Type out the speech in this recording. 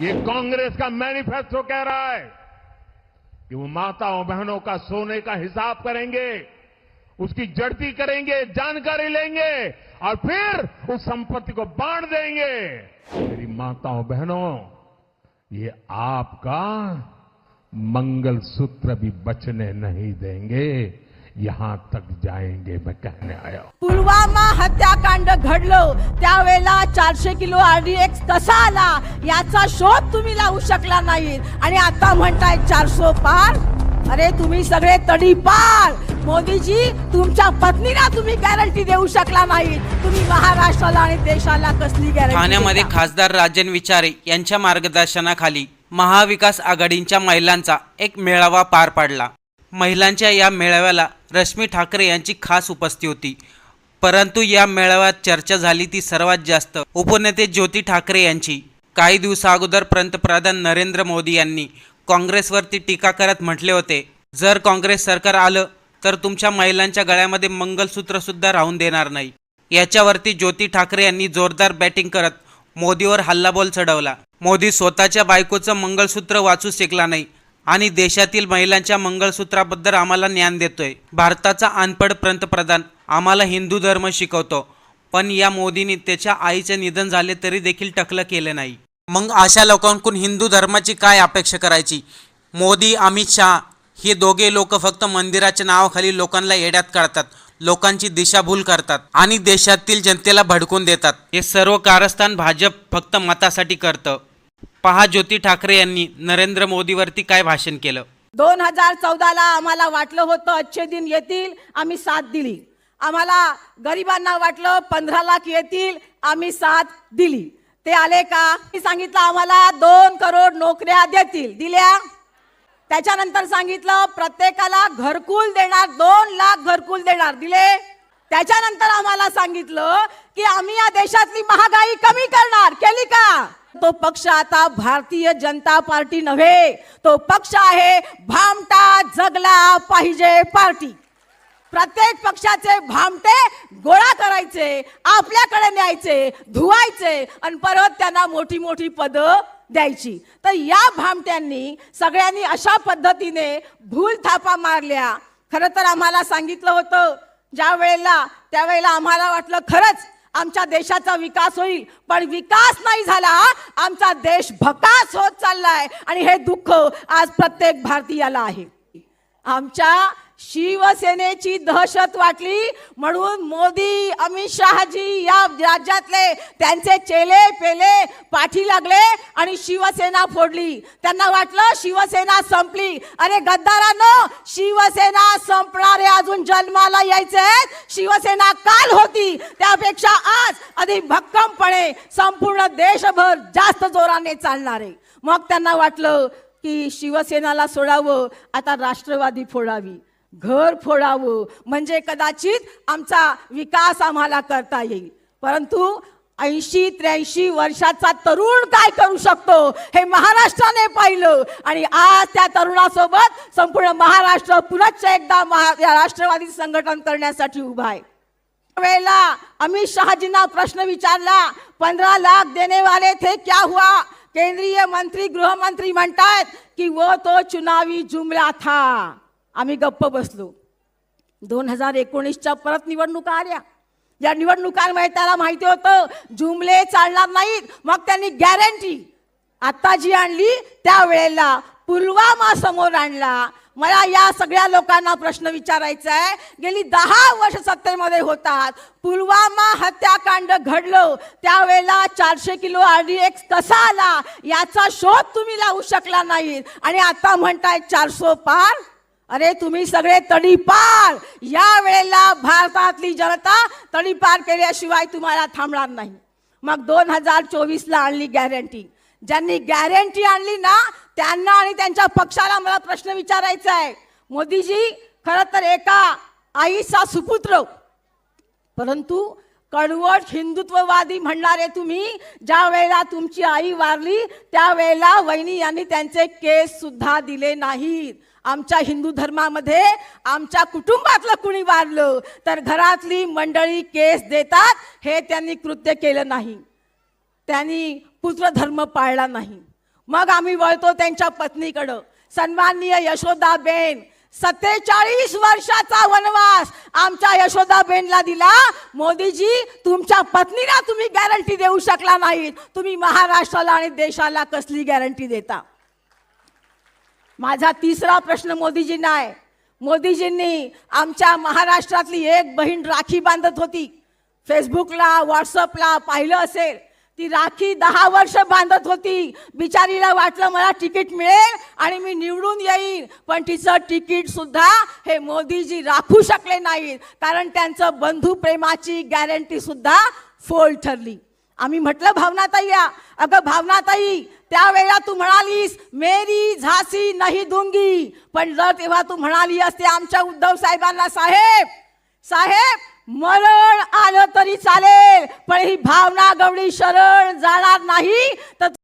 ये कांग्रेस का मैनिफेस्टो कह रहा है कि वो माताओं बहनों का सोने का हिसाब करेंगे, उसकी जड़ती करेंगे, जानकारी लेंगे और फिर उस संपत्ति को बांट देंगे। मेरी माताओं बहनों, ये आपका मंगलसूत्र भी बचने नहीं देंगे। यहां तक जाएंगे मैं कहने आया हूं। पुलवामा हत्याकांड घडलं त्यावेळेला चारशे किलो आरडीएक्स कसा आला याचा शोध तुम्ही लावू शकला नाही. आणि आता म्हणताय चारशे पार? अरे तुम्ही सगळे तडी पार मोदीजी तुमच्या पत्नीला तुम्ही गॅरंटी देऊ शकला नाही. तुम्ही महाराष्ट्राला आणि देशाला कसली गॅरंटी ठाण्यामध्ये खासदार राजन विचारे यांच्या मार्गदर्शनाखाली महाविकास आघाडींच्या महिलांचा एक मेळावा पार पडला. महिलांच्या या मेळाव्याला रश्मी ठाकरे यांची खास उपस्थिती होती. परंतु या मेळाव्यात चर्चा झाली ती सर्वात जास्त. उपनेते ज्योती ठाकरे यांची. काही दिवसाअगोदर पंतप्रधान नरेंद्र मोदी यांनी काँग्रेसवरती टीका करत म्हटले होते जर काँग्रेस सरकार आलं तर तुमच्या महिलांच्या गळ्यामध्ये मंगलसूत्रसुद्धा राहून देणार नाही. याच्यावरती ज्योती ठाकरे यांनी जोरदार बॅटिंग करत मोदीवर हल्लाबोल चढवला. मोदी स्वतःच्या बायकोचं मंगळसूत्र वाचू शकला नाही. आणि देशातील महिलांच्या मंगळसूत्राबद्दल आम्हाला ज्ञान देतोय. भारताचा अनपढ पंतप्रधान. आम्हाला हिंदू धर्म शिकवतो. पण या मोदींनी त्याच्या आईचे निधन झाले तरी देखील टकलं केलं नाही. मग अशा लोकांकडून हिंदू धर्माची काय अपेक्षा करायची? मोदी अमित शहा हे दोघे लोक फक्त मंदिराच्या नावाखाली लोकांना येड्यात काढतात. लोकांची दिशाभूल करतात. आणि देशातील जनतेला भडकून देतात. हे सर्व कारस्थान भाजप फक्त मतासाठी करतं. पहा ज्योती ठाकरे यांनी नरेंद्र मोदीवरती काय भाषण केलं? दोन हजार चौदाला आम्हाला वाटलं होतं अच्छे दिन येतील आम्ही साथ दिली. आम्हाला गरिबांना वाटलं पंधरा लाख येतील आम्ही साथ दिली. ते आले का? मी सांगितलं आम्हाला दोन करोड नोकऱ्या देतील. दिल्या? त्याच्यानंतर सांगितलं प्रत्येकाला घरकुल देणार दोन लाख घरकुल देणार. दिले? त्याच्यानंतर आम्हाला सांगितलं की आम्ही या देशातली महागाई कमी करणार. केली का? तो पक्ष आता भारतीय जनता पार्टी नव्हे तो पक्ष आहे भामटा जगला पाहिजे पार्टी. प्रत्येक पक्षाचे भामटे गोळा करायचे आपल्याकडे न्यायचे धुवायचे आणि परत त्यांना मोठी मोठी पदं द्यायची. तर या भामट्यांनी सगळ्यांनी अशा पद्धतीने भूल थापा मारल्या. खरं तर आम्हाला सांगितलं होतं ज्या वेळेला त्यावेळेला आम्हाला वाटलं खरंच आमच्या देशाचा विकास होईल पण विकास नाही झाला आमचा देश भकास होत चाललाय. आणि हे दुःख आज प्रत्येक भारतीयाला आहे. आमच्या शिवसेनेची दहशत वाटली. म्हणून मोदी अमित शहाजी या राज्यातले त्यांचे चेले पेले पाठी लागले आणि शिवसेना फोडली. त्यांना वाटलं शिवसेना संपली. अरे गद्दारांनो शिवसेना संपणारे अजून जन्माला यायचे शिवसेना काल होती. त्यापेक्षा आज अधिक भक्कमपणे संपूर्ण देशभर जास्त जोराने चालणार. आहे मग त्यांना वाटलं की शिवसेनाला सोडावं आता राष्ट्रवादी फोडावी. घर फोडावं. म्हणजे कदाचित आमचा विकास आम्हाला करता येईल. परंतु ऐंशी त्र्याऐंशी वर्षाचा तरुण काय करू शकतो हे महाराष्ट्राने पाहिलं. आणि आज त्या तरुणासोबत संपूर्ण महाराष्ट्र पुनश्च एकदा महा या राष्ट्रवादी संघटन करण्यासाठी उभा आहे. वेळेला अमित शहाजींना प्रश्न विचारला पंधरा लाख देने वाले थे क्या हुआ? केंद्रीय मंत्री गृहमंत्री म्हणतायत की वो तो चुनावी जुमला था. आम्ही गप्प बसलो. दोन हजार एकोणीसच्या परत निवडणुका आल्या. या निवडणुकांमध्ये त्याला माहिती होतं जुमले चालणार नाहीत. मग त्यांनी गॅरंटी आत्ता जी आणली त्यावेळेला पुलवामा समोर आणला. मला या सगळ्या लोकांना प्रश्न विचारायचा आहे. गेली दहा वर्ष सत्तेमध्ये होतात. पुलवामा हत्याकांड घडलं. त्यावेळेला चारशे किलो आरडीएक्स कसा आला? याचा शोध तुम्ही लावू शकला नाहीत. आणि आता म्हणताय चारशे पार अरे तुम्ही सगळे तडीपार. या वेळेला भारतातली जनता तडीपार केल्याशिवाय तुम्हाला थांबणार नाही. मग दोन हजार चोवीसला आणली गॅरंटी ज्यांनी गॅरंटी आणली ना त्यांना आणि त्यांच्या पक्षाला मला प्रश्न विचारायचा आहे. मोदीजी खरं तर एका आईचा सुपुत्र. परंतु कडवट हिंदुत्ववादी म्हणणारे तुम्ही ज्या वेळेला तुमची आई वारली त्यावेळेला वहिनी यांनी त्यांचे केस सुद्धा दिले नाहीत. आमच्या हिंदू धर्मामध्ये आमच्या कुटुंबातलं कुणी वारलं तर घरातली मंडळी केस देतात हे त्यांनी कृत्य केलं नाही. त्यांनी पुत्रधर्म पाळला नाही. मग आम्ही वळतो त्यांच्या पत्नीकडं. सन्माननीय यशोदाबेन सत्तेचाळीस वर्षाचा वनवास आमच्या यशोदाबेनला दिला. मोदीजी तुमच्या पत्नीला तुम्ही गॅरंटी देऊ शकला नाहीत. तुम्ही महाराष्ट्राला आणि देशाला कसली गॅरंटी देता? माझा तिसरा प्रश्न मोदीजींना आहे. मोदीजींनी आमच्या महाराष्ट्रातली एक बहीण राखी बांधत होती. फेसबुकला व्हॉट्सअपला पाहिलं असेल ती राखी दहा वर्ष बांधत होती. बिचारीला वाटलं मला तिकीट मिळेल आणि मी निवडून येईन पण तिचं तिकीट सुद्धा हे मोदीजी राखू शकले नाहीत कारण त्यांचं बंधू प्रेमाची गॅरंटी सुद्धा फोल ठरली. आम्ही म्हटलं भावनाताई या. अगं भावनाताई त्यावेळेला तू म्हणालीस मेरी झाशी नाही दूंगी. पण जर तेव्हा तू म्हणाली असते आमच्या उद्धव साहेबांना साहेब साहेब मरण आलं तरी चालेल पण ही भावना गवळी शरण जाणार नाही. तर